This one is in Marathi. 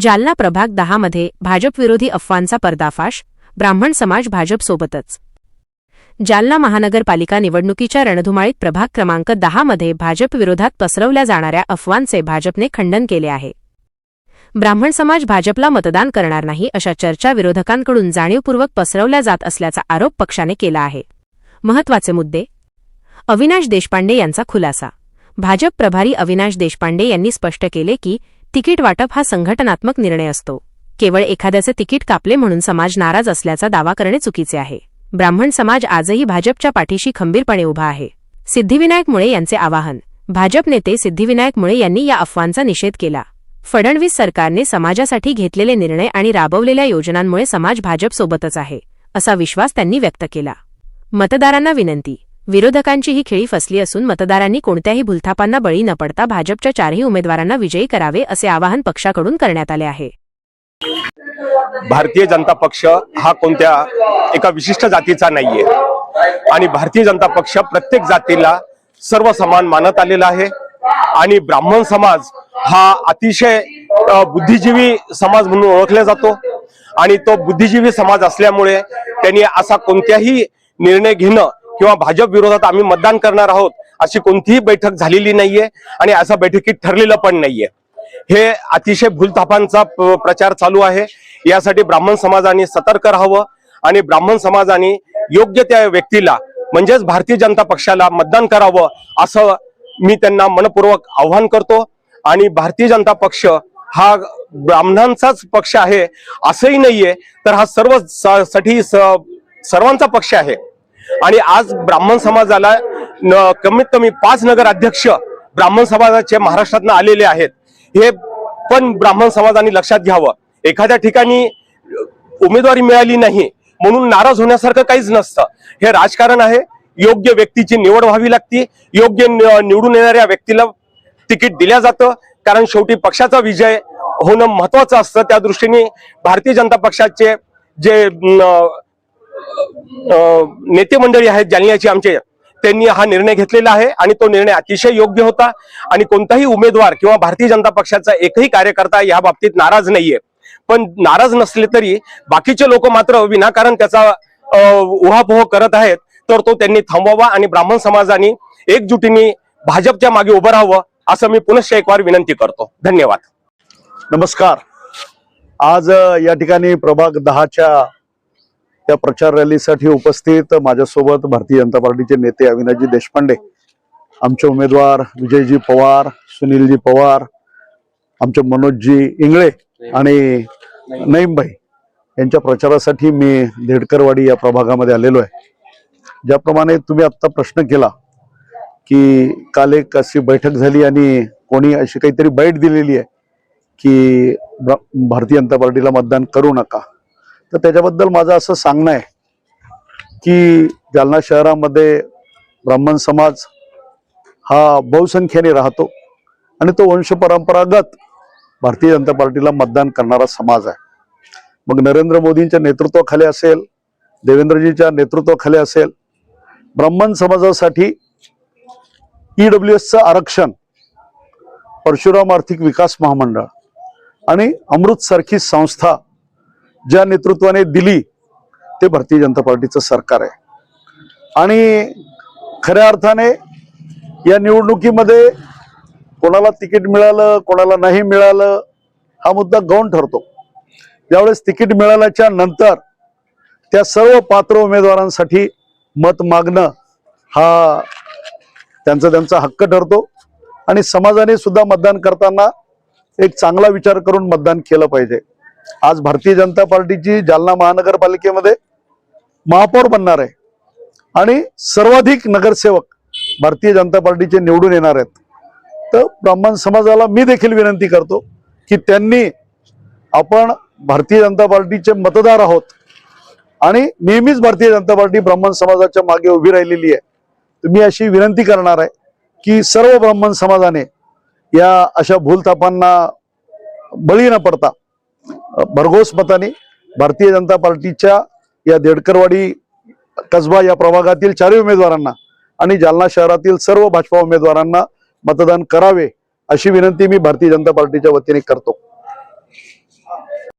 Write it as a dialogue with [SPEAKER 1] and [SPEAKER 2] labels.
[SPEAKER 1] जालना प्रभाग दहामध्ये भाजपविरोधी अफवांचा पर्दाफाश ब्राह्मण समाज भाजपसोबतच जालना महानगरपालिका निवडणुकीच्या रणधुमाळीत प्रभाग क्रमांक दहामध्ये भाजपविरोधात पसरवल्या जाणाऱ्या अफवांचे भाजपने खंडन केले आहे. ब्राह्मण समाज भाजपला मतदान करणार नाही अशा चर्चा विरोधकांकडून जाणीवपूर्वक पसरवल्या जात असल्याचा आरोप पक्षाने केला आहे. महत्त्वाचे मुद्दे. अविनाश देशपांडे यांचा खुलासा. भाजप प्रभारी अविनाश देशपांडे यांनी स्पष्ट केले की तिकीट वाटप हा संघटनात्मक निर्णय असतो. केवळ एखाद्याचे तिकीट कापले म्हणून समाज नाराज असल्याचा दावा करणे चुकीचे आहे. ब्राह्मण समाज आजही भाजपच्या पाठीशी खंबीरपणे उभा आहे. सिद्धिविनायक मुळे यांचे आवाहन. भाजप नेते सिद्धिविनायक मुळे यांनी या अफवांचा निषेध केला. फडणवीस सरकारने समाजासाठी घेतलेले निर्णय आणि राबवलेल्या योजनांमुळे समाज भाजपसोबतच आहे असा विश्वास त्यांनी व्यक्त केला. मतदारांना विनंती. विरोधकांची ही खेळी फसली असून मतदारांनी कोणत्याही भूलथापांना बळी न पडता भाजपच्या चारही उमेदवारांना विजयी करावे असे आवाहन पक्षाकडून करण्यात आले आहे.
[SPEAKER 2] भारतीय जनता पक्ष हा कोणत्या एका विशिष्ट जातीचा नाहीये. आणि भारतीय जनता पक्ष प्रत्येक जातीला सर्व समान मानत आलेला आहे. आणि ब्राह्मण समाज हा अतिशय बुद्धिजीवी समाज म्हणून ओळखला जातो. आणि तो बुद्धिजीवी समाज असल्यामुळे त्यांनी असा कोणत्याही निर्णय घेणं किंवा भाजप विरोधात आम्ही मतदान करणार आहोत अशी कोणतीही बैठक झालेली नाहीये आणि असा बैठकीत ठरलेलं पण नाहीये. हे अतिशय भूलथापांचा प- प्रचार चालू आहे. यासाठी ब्राह्मण समाजाने सतर्क राहावं आणि ब्राह्मण समाजाने योग्य त्या व्यक्तीला म्हणजेच भारतीय जनता पक्षाला मतदान करावं असं मी त्यांना मनपूर्वक आव्हान करतो. आणि भारतीय जनता पक्ष हा ब्राह्मणांचाच पक्ष आहे असंही नाहीये. तर हा सर्वसाठी स- सर्वांचा पक्ष आहे. आणि आज ब्राह्मण समाजाला न- कमीत कमी पाच नगर अध्यक्ष ब्राह्मण समाजाचे महाराष्ट्रातनं आलेले आहेत. हे पण ब्राह्मण समाजाने लक्षात घ्यावं. एखाद्या ठिकाणी उमेदवारी मिळाली नाही म्हणून नाराज होण्यासारखं काहीच नसतं. हे राजकारण आहे. योग्य व्यक्तीची निवड व्हावी लागती. योग्य नि- निवडून येणाऱ्या व्यक्तीला तिकीट दिल्या जातं. कारण शेवटी पक्षाचा विजय होणं महत्वाचं असतं. त्या दृष्टीने भारतीय जनता पक्षाचे जे नेते मंडळी आहेत जालन्याची आमचे. त्यांनी हा निर्णय घेतलेला आहे आणि तो निर्णय अतिशय योग्य होता आणि कोणताही उमेदवार किंवा भारतीय जनता पक्षाचा एकही कार्यकर्ता या बाबतीत नाराज नाहीये. पण नाराज नसले तरी बाकीचे लोक मात्र विनाकारण त्याचा उहापोह करत आहेत. तर तो त्यांनी थांबवावा आणि ब्राह्मण समाजाने एकजुटीने भाजपच्या मागे उभं राहावं असं मी पुनश्च एक वार विनंती करतो. धन्यवाद.
[SPEAKER 3] नमस्कार. आज या ठिकाणी प्रभाग दहाच्या या प्रचार रॅलीसाठी उपस्थित माझ्यासोबत भारतीय जनता पार्टीचे नेते अविनाशजी देशपांडे आमचे उमेदवार विजयजी पवार सुनीलजी पवार आमचे मनोजजी इंगळे आणि नईमभाई यांच्या प्रचारासाठी मी देडकरवाडी या प्रभागामध्ये आलेलो आहे. ज्याप्रमाणे तुम्ही आत्ता प्रश्न केला की काल एक अशी बैठक झाली आणि कोणी अशी काहीतरी बाईट दिलेली आहे की भारतीय जनता पार्टीला मतदान करू नका. तर त्याच्याबद्दल माझं असं सांगणं आहे की जालना शहरामध्ये ब्राह्मण समाज हा बहुसंख्येने राहतो आणि तो वंशपरंपरागत भारतीय जनता पार्टीला मतदान करणारा समाज आहे. मग नरेंद्र मोदींच्या नेतृत्वाखाली असेल देवेंद्रजीच्या नेतृत्वाखाली असेल ब्राह्मण समाजासाठी ई डब्ल्यू एसचं आरक्षण परशुराम आर्थिक विकास महामंडळ आणि अमृतसारखी संस्था ज्या नेतृत्वाने दिली ते भारतीय जनता पार्टीचं सरकार आहे. आणि खऱ्या अर्थाने या निवडणुकीमध्ये कोणाला तिकीट मिळालं कोणाला नाही मिळालं हा मुद्दा गौण ठरतो. यावेळेस तिकीट मिळाल्याच्या नंतर त्या सर्व पात्र उमेदवारांसाठी मत मागणं हा त्यांचा त्यांचा हक्क ठरतो. आणि समाजाने सुद्धा मतदान करताना एक चांगला विचार करून मतदान केलं पाहिजे. आज भारतीय जनता पार्टीची जालना महानगरपालिकेमध्ये महापौर बनणार आहे. आणि सर्वाधिक नगरसेवक भारतीय जनता पार्टीचे निवडून येणार आहेत. तर ब्राह्मण समाजाला मी देखील विनंती करतो की त्यांनी आपण भारतीय जनता पार्टीचे मतदार आहोत. आणि नेहमीच भारतीय जनता पार्टी ब्राह्मण समाजाच्या मागे उभी राहिलेली आहे. तर मी अशी विनंती करणार आहे की सर्व ब्राह्मण समाजाने या अशा भूलथापांना बळी न पडता भरघोस मताने भारतीय जनता पार्टीच्या या देडकरवाडी कसबा या प्रभागातील चारही उमेदवारांना आणि जालना शहरातील सर्व भाजपा उमेदवारांना मतदान करावे अशी विनंती मी भारतीय जनता पार्टीच्या वतीने करतो.